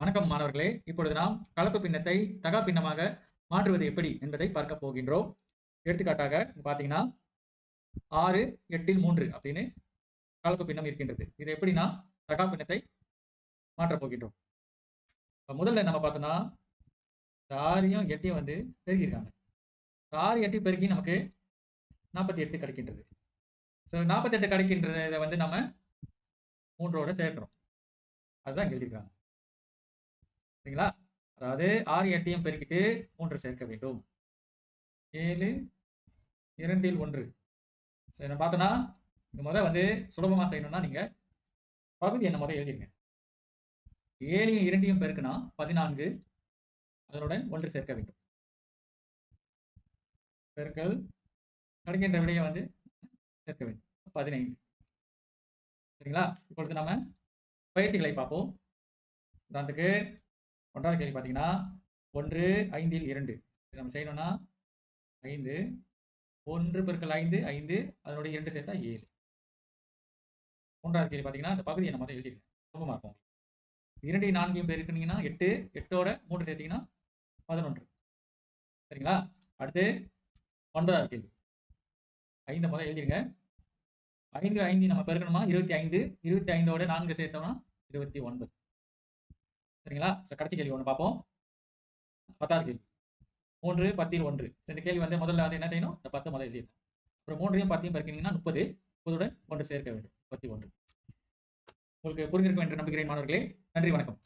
வணக்கம் மாணவர்களே. இப்பொழுது நாம் கலப்பு பின்னத்தை தகா பின்னமாக மாற்றுவது எப்படி என்பதை பார்க்க போகின்றோம். எடுத்துக்காட்டாக பார்த்தீங்கன்னா ஆறு எட்டில் மூன்று அப்படின்னு கலப்பு பின்னம் இருக்கின்றது. இது எப்படி நாம் தகா பின்னத்தை மாற்றப் போகின்றோம்? முதல்ல நம்ம பார்த்தோம்னா இந்த ஆறையும் எட்டையும் வந்து பெருகியிருக்காங்க இந்த ஆறு எட்டு பெருகி நமக்கு நாற்பத்தி எட்டு கிடைக்கின்றது. ஸோ நாற்பத்தெட்டு கிடைக்கின்றதை வந்து நம்ம மூன்றோட சேர்க்கிறோம். அதுதான் இங்க எழுதியிருக்காங்க. சரிங்களா? அதாவது ஆறு எட்டையும் பெருக்கிட்டு மூன்று சேர்க்க வேண்டும். ஏழு இரண்டில் ஒன்று. சரி நான் பார்த்தோன்னா இந்த முத வந்து சுலபமாக செய்யணும்னா நீங்கள் பகுதி என்ன முதல் எழுதிருங்க. ஏழையும் இரண்டையும் பெருக்குனா பதினான்கு அதனுடன் ஒன்று சேர்க்க வேண்டும். பெருக்கல் கிடைக்கின்ற விடையை வந்து சேர்க்க வேண்டும். பதினைந்து. சரிங்களா? இப்பொழுது நம்ம பயிற்சிகளை பார்ப்போம். உதாரணத்துக்கு ஒன்றாவது கேள்வி பார்த்தீங்கன்னா ஒன்று ஐந்தில் இரண்டு. நம்ம செய்யணும்னா ஐந்து. ஒன்று பெருக்கள் ஐந்து ஐந்து. அதனுடைய இரண்டு சேர்த்தா ஏழு. மூன்றாவது கேள்வி பார்த்தீங்கன்னா அந்த பகுதியை நம்ம தான் எழுதிருக்கேன். சுலபமாக இருக்கும். இரண்டையும் நான்கையும் பெருக்குனீங்கன்னா எட்டு. எட்டோட மூன்று சேர்த்தீங்கன்னா பதினொன்று. சரிங்களா? அடுத்து ஒன்பதாவது கேள்வி. ஐந்து முதல் எழுதிருங்க. ஐந்து ஐந்து நம்ம பெருக்கணுமா? இருபத்தி ஐந்து. இருபத்தி ஐந்தோட நான்கு சேர்த்தோம்னா இருபத்தி ஒன்பது. சரிங்களா? சரி கடைசி கேள்வி ஒன்று பார்ப்போம். பத்தாவது கேள்வி. மூன்று பத்தில் ஒன்று. சரி, இந்த கேள்வி வந்து முதல்ல வந்து என்ன செய்யணும்? இந்த பத்து முதல் எழுதிடணும். அப்புறம் மூன்றையும் பத்தையும் பெருக்கினீங்கன்னா முப்பது. முப்பதுடன் ஒன்று சேர்க்க வேண்டும். முப்பத்தி ஒன்று. உங்களுக்கு புரிஞ்சிருக்கும் என்று நம்புகிறேன் மாணவர்களே. நன்றி வணக்கம்.